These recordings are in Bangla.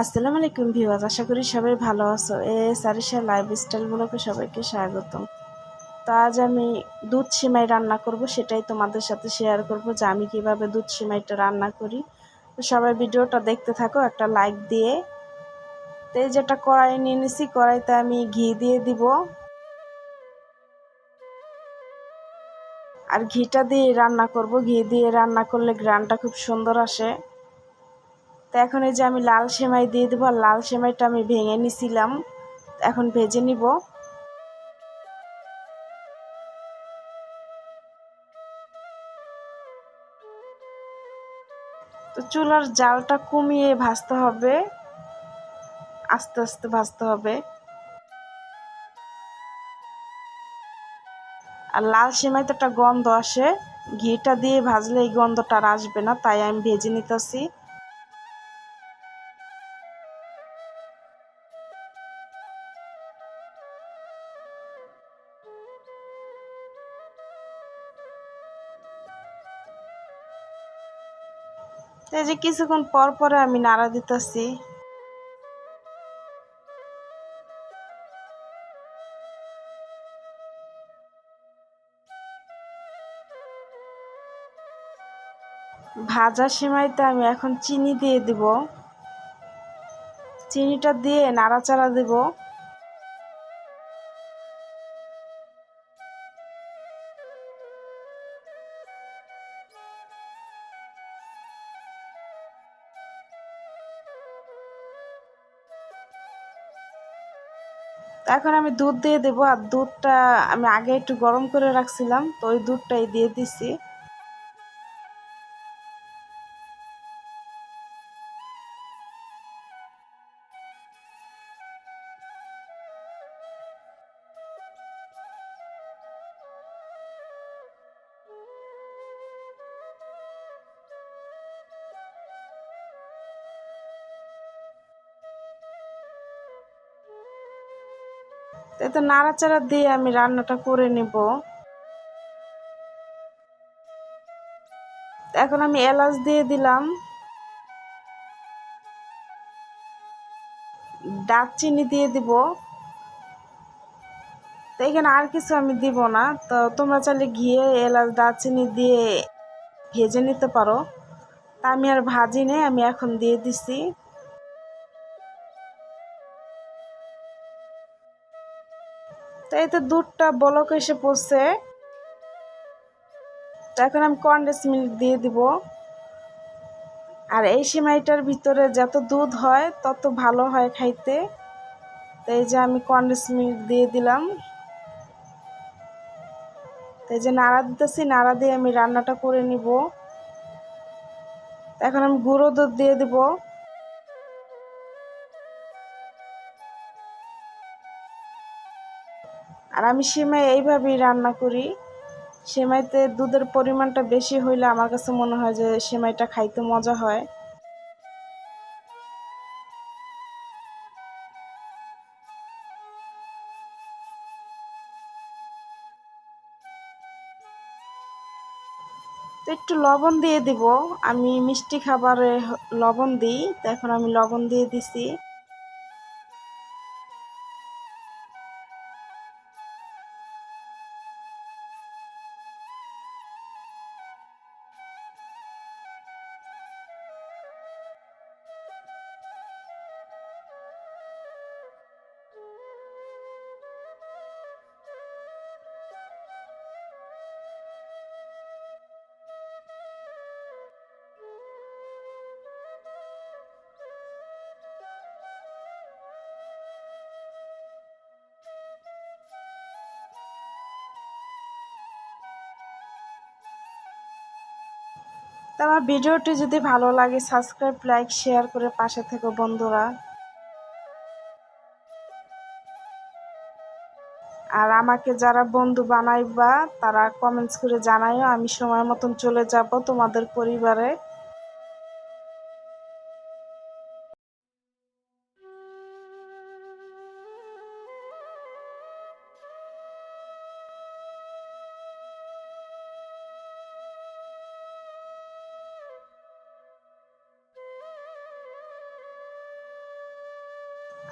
আসসালামু আলাইকুম ভিউয়ার্স, আশা করি সবাই ভালো আছো। এ সারিসা লাইফ স্টাইলগুলোকে সবাইকে স্বাগতম। তো আজ আমি দুধ সিমাই রান্না করব, সেটাই তোমাদের সাথে শেয়ার করব যে আমি কীভাবে দুধ সিমাইটা রান্না করি। তো সবাই ভিডিওটা দেখতে থাকো, একটা লাইক দিয়ে। তো এই যেটা কড়াই নিয়ে নিছি, কড়াইতে আমি ঘি দিয়ে দিব। আর ঘিটা দিয়ে রান্না করব, ঘি দিয়ে রান্না করলে গ্রানটা খুব সুন্দর আসে। তো এখন এই যে আমি লাল সেমাই দিয়ে দেবো, আর লাল সেমাইটা আমি ভেঙে নিছিলাম। এখন ভেজে নিব। তো চুলার জালটা কমিয়ে ভাজতে হবে। আস্তে আস্তে ভাজতে হবে। আর লাল সেমাইতে একটা গন্ধ আসে। ঘিটা দিয়ে ভাজলে এই গন্ধটা আর আসবে না, তাই আমি ভেজে নিতেছি। এই যে কিছুক্ষণ পর পরে আমি নাড়া দিতেছি। ভাজা সেমাইতে আমি এখন চিনি দিয়ে দিব। চিনিটা দিয়ে নাড়াচাড়া দেব। এখন আমি দুধ দিয়ে দেবো, আর দুধটা আমি আগে একটু গরম করে রাখছিলাম, তো ওই দুধটাই দিয়ে দিছি। তো নাড়াচাড়া দিয়ে আমি রান্নাটা করে নেব। এখন আমি এলাচ দিয়ে দিলাম। দারচিনি দিয়ে দিব। তো এখানে আর কিছু আমি দিব না। তো তোমরা চাইলে ঘিয়ে এলাচ, দারচিনি দিয়ে ভেজে নিতে পারো। তা আমি আর ভাজি নেই, আমি এখন দিয়ে দিছি। তো এতে দুধটা বলক এসে পড়ছে। তো এখন আমি কন্ডেন্স মিল্ক দিয়ে দিব। আর এই সিমাইটার ভিতরে যত দুধ হয়, তত ভালো হয় খাইতে। তো এই যে আমি কন্ডেন্স মিল্ক দিয়ে দিলাম। তো এই যে নাড়া দিতেছি, নাড়া দিয়ে আমি রান্নাটা করে নিব। এখন আমি গুঁড়ো দুধ দিয়ে দেবো। আর আমি সেমাই এইভাবেই রান্না করি। সেমাইতে দুধের পরিমাণটা বেশি হইলে আমার কাছে মনে হয় যে সেমাইটা খাইতে মজা হয়। তো একটু লবণ দিয়ে দিব। আমি মিষ্টি খাবারে লবণ দিই, তো এখন আমি লবণ দিয়ে দিছি। তো আমার ভিডিওটি যদি ভালো লাগে সাবস্ক্রাইব লাইক শেয়ার করে পাশে থেকো বন্ধুরা। আর আমাকে যারা বন্ধু বানাইবা, তারা কমেন্টস করে জানাইও, আমি সময় মতন চলে যাব তোমাদের পরিবারে।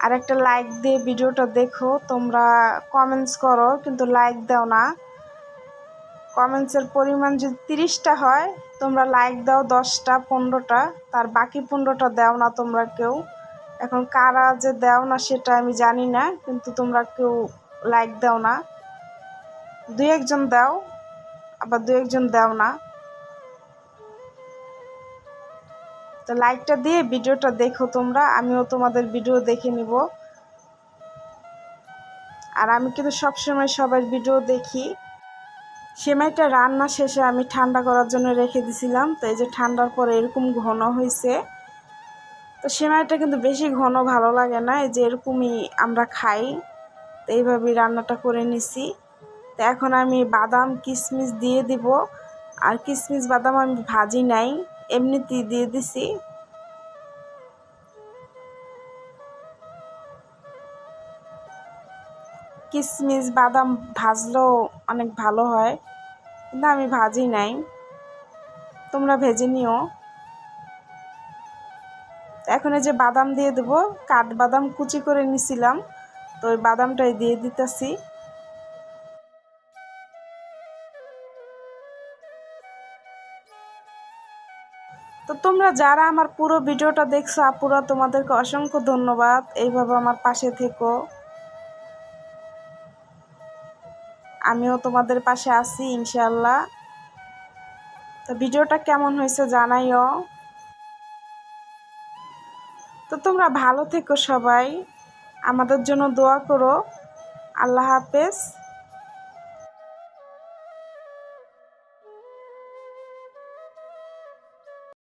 আর একটা লাইক দিয়ে ভিডিওটা দেখো, তোমরা কমেন্টস করো, কিন্তু লাইক দাও না। কমেন্টসের পরিমাণ যদি তিরিশটা হয়, তোমরা লাইক দাও দশটা, পনেরোটা, তার বাকি পনেরোটা দাও না তোমরা কেউ। এখন কারা যে দাও না সেটা আমি জানি না, কিন্তু তোমরা কেউ লাইক দাও না। দু একজন দাও, আবার দু একজন দাও না। তো লাইকটা দিয়ে ভিডিওটা দেখো তোমরা, আমিও তোমাদের ভিডিও দেখে নিব। আর আমি কিন্তু সবসময় সবার ভিডিও দেখি। সেমাইটা রান্না শেষে আমি ঠান্ডা করার জন্য রেখে দিছিলাম, তো এই যে ঠান্ডার পরে এরকম ঘন হয়েছে। তো সেমাইটা কিন্তু বেশি ঘন ভালো লাগে না, এই যে এরকমই আমরা খাই, তো এইভাবেই রান্নাটা করে নিছি। তো এখন আমি বাদাম কিশমিশ দিয়ে দিব। আর কিশমিশ বাদাম আমি ভাজি নাই। এমনিতেই দিয়ে দিছি। কিশমিশ বাদাম ভাজলেও অনেক ভালো হয়, কিন্তু আমি ভাজি নাই। তোমরা ভেজে নিও। এখন যে বাদাম দিয়ে দেবো, কাঠ বাদাম কুচি করে নিছিলাম, তো ওই বাদামটাই দিয়ে দিতেছি। তো তোমরা যারা আমার পুরো ভিডিওটা দেখছ, আপুরা, তোমাদেরকে অসংখ্য ধন্যবাদ। এইভাবে আমার পাশে থেকো। আমিও তোমাদের পাশে আছি ইনশাল্লাহ তো ভিডিওটা কেমন হয়েছে জানাইও। তো তোমরা ভালো থেকো সবাই। আমাদের জন্য দোয়া করো। আল্লাহ হাফেজ।